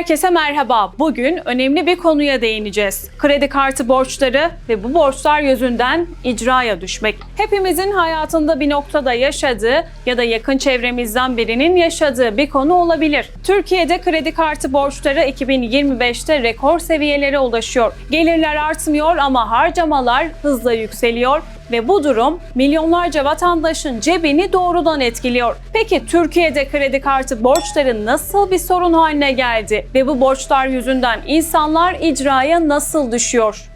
Herkese merhaba. Bugün önemli bir konuya değineceğiz. Kredi kartı borçları ve bu borçlar yüzünden icraya düşmek. Hepimizin hayatında bir noktada yaşadığı ya da yakın çevremizden birinin yaşadığı bir konu olabilir. Türkiye'de kredi kartı borçları 2025'te rekor seviyelere ulaşıyor. Gelirler artmıyor ama harcamalar hızla yükseliyor ve bu durum milyonlarca vatandaşın cebini doğrudan etkiliyor. Peki Türkiye'de kredi kartı borçları nasıl bir sorun haline geldi ve bu borçlar yüzünden insanlar icraya nasıl düşüyor?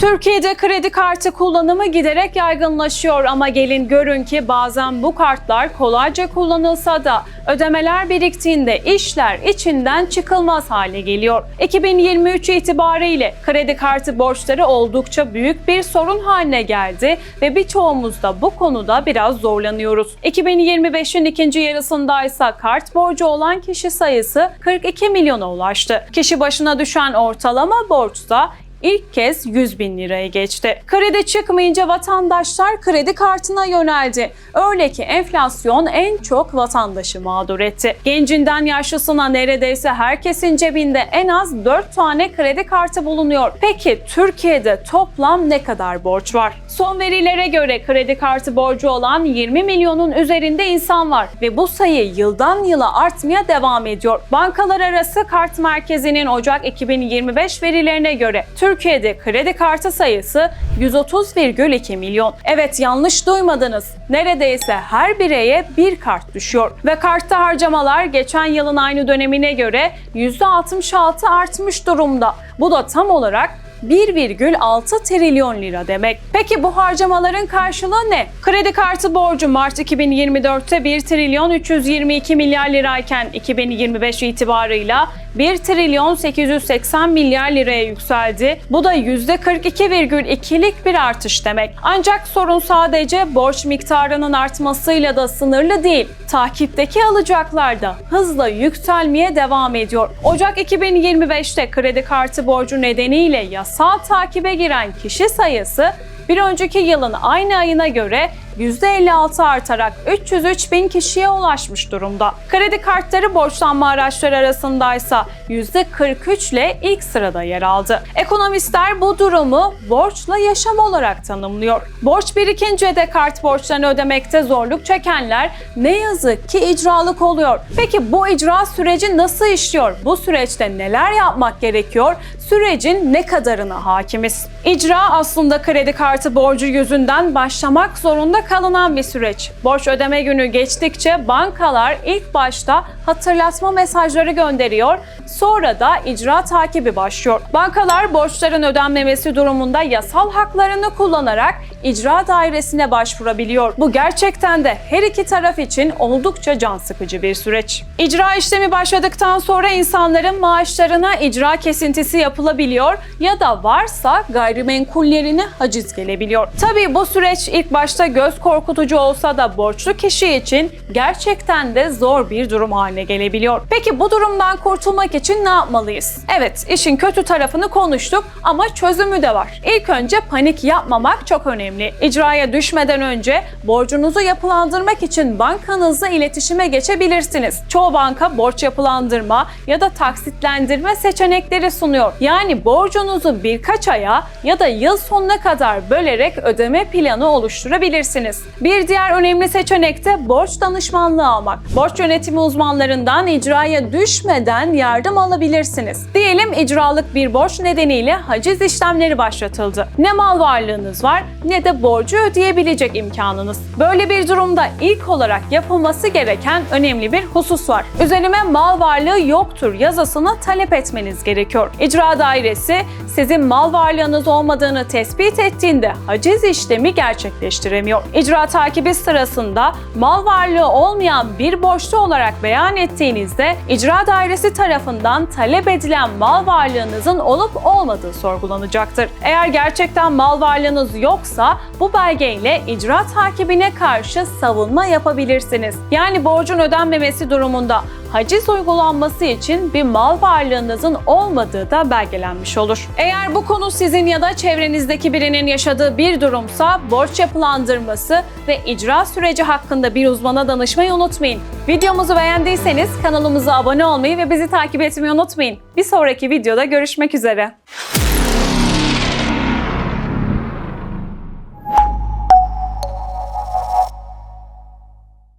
Türkiye'de kredi kartı kullanımı giderek yaygınlaşıyor ama gelin görün ki bazen bu kartlar kolayca kullanılsa da ödemeler biriktiğinde işler içinden çıkılmaz hale geliyor. 2023 itibariyle kredi kartı borçları oldukça büyük bir sorun haline geldi ve birçoğumuz da bu konuda biraz zorlanıyoruz. 2025'in ikinci yarısındaysa kart borcu olan kişi sayısı 42 milyona ulaştı. Kişi başına düşen ortalama borçsa ilk kez 100 bin liraya geçti. Kredi çıkmayınca vatandaşlar kredi kartına yöneldi. Öyle ki enflasyon en çok vatandaşı mağdur etti. Gencinden yaşlısına neredeyse herkesin cebinde en az 4 tane kredi kartı bulunuyor. Peki Türkiye'de toplam ne kadar borç var? Son verilere göre kredi kartı borcu olan 20 milyonun üzerinde insan var ve bu sayı yıldan yıla artmaya devam ediyor. Bankalar arası kart merkezinin Ocak 2025 verilerine göre Türkiye'de kredi kartı sayısı 130,2 milyon. Evet yanlış duymadınız. Neredeyse her bireye bir kart düşüyor. Ve kartta harcamalar geçen yılın aynı dönemine göre %66 artmış durumda. Bu da tam olarak 1,6 trilyon lira demek. Peki bu harcamaların karşılığı ne? Kredi kartı borcu Mart 2024'te 1 trilyon 322 milyar lirayken 2025 itibarıyla 1 trilyon 880 milyar liraya yükseldi. Bu da %42,2'lik bir artış demek. Ancak sorun sadece borç miktarının artmasıyla da sınırlı değil. Takipteki alacaklar da hızla yükselmeye devam ediyor. Ocak 2025'te kredi kartı borcu nedeniyle yasal takibe giren kişi sayısı bir önceki yılın aynı ayına göre %56 artarak 303 bin kişiye ulaşmış durumda. Kredi kartları borçlanma araçları arasındaysa %43 ile ilk sırada yer aldı. Ekonomistler bu durumu borçla yaşam olarak tanımlıyor. Borç birikince de kart borçlarını ödemekte zorluk çekenler ne yazık ki icralık oluyor. Peki bu icra süreci nasıl işliyor? Bu süreçte neler yapmak gerekiyor? Sürecin ne kadarına hakimiz? İcra aslında kredi kartı borcu yüzünden başlamak zorunda kalınan bir süreç. Borç ödeme günü geçtikçe bankalar ilk başta hatırlatma mesajları gönderiyor, sonra da icra takibi başlıyor. Bankalar borçların ödenmemesi durumunda yasal haklarını kullanarak icra dairesine başvurabiliyor. Bu gerçekten de her iki taraf için oldukça can sıkıcı bir süreç. İcra işlemi başladıktan sonra insanların maaşlarına icra kesintisi yapılabiliyor ya da varsa gayrimenkullerine haciz gelebiliyor. Tabii bu süreç ilk başta göz korkutucu olsa da borçlu kişi için gerçekten de zor bir durum haline gelebiliyor. Peki bu durumdan kurtulmak için ne yapmalıyız? Evet, işin kötü tarafını konuştuk ama çözümü de var. İlk önce panik yapmamak çok önemli. İcraya düşmeden önce borcunuzu yapılandırmak için bankanızla iletişime geçebilirsiniz. Çoğu banka borç yapılandırma ya da taksitlendirme seçenekleri sunuyor. Yani borcunuzu birkaç aya ya da yıl sonuna kadar bölerek ödeme planı oluşturabilirsiniz. Bir diğer önemli seçenek de borç danışmanlığı almak. Borç yönetimi uzmanlarından icraya düşmeden yardım alabilirsiniz. Diyelim icralık bir borç nedeniyle haciz işlemleri başlatıldı. Ne mal varlığınız var ne de borcu ödeyebilecek imkanınız. Böyle bir durumda ilk olarak yapılması gereken önemli bir husus var. Üzerime mal varlığı yoktur yazısını talep etmeniz gerekiyor. İcra dairesi sizin mal varlığınız olmadığını tespit ettiğinde haciz işlemi gerçekleştiremiyor. İcra takibi sırasında mal varlığı olmayan bir borçlu olarak beyan ettiğinizde icra dairesi tarafından talep edilen mal varlığınızın olup olmadığı sorgulanacaktır. Eğer gerçekten mal varlığınız yoksa bu belgeyle icra takibine karşı savunma yapabilirsiniz. Yani borcun ödenmemesi durumunda haciz uygulanması için bir mal varlığınızın olmadığı da belgelenmiş olur. Eğer bu konu sizin ya da çevrenizdeki birinin yaşadığı bir durumsa borç yapılandırması uygulaması ve icra süreci hakkında bir uzmana danışmayı unutmayın. Videomuzu beğendiyseniz kanalımıza abone olmayı ve bizi takip etmeyi unutmayın. Bir sonraki videoda görüşmek üzere.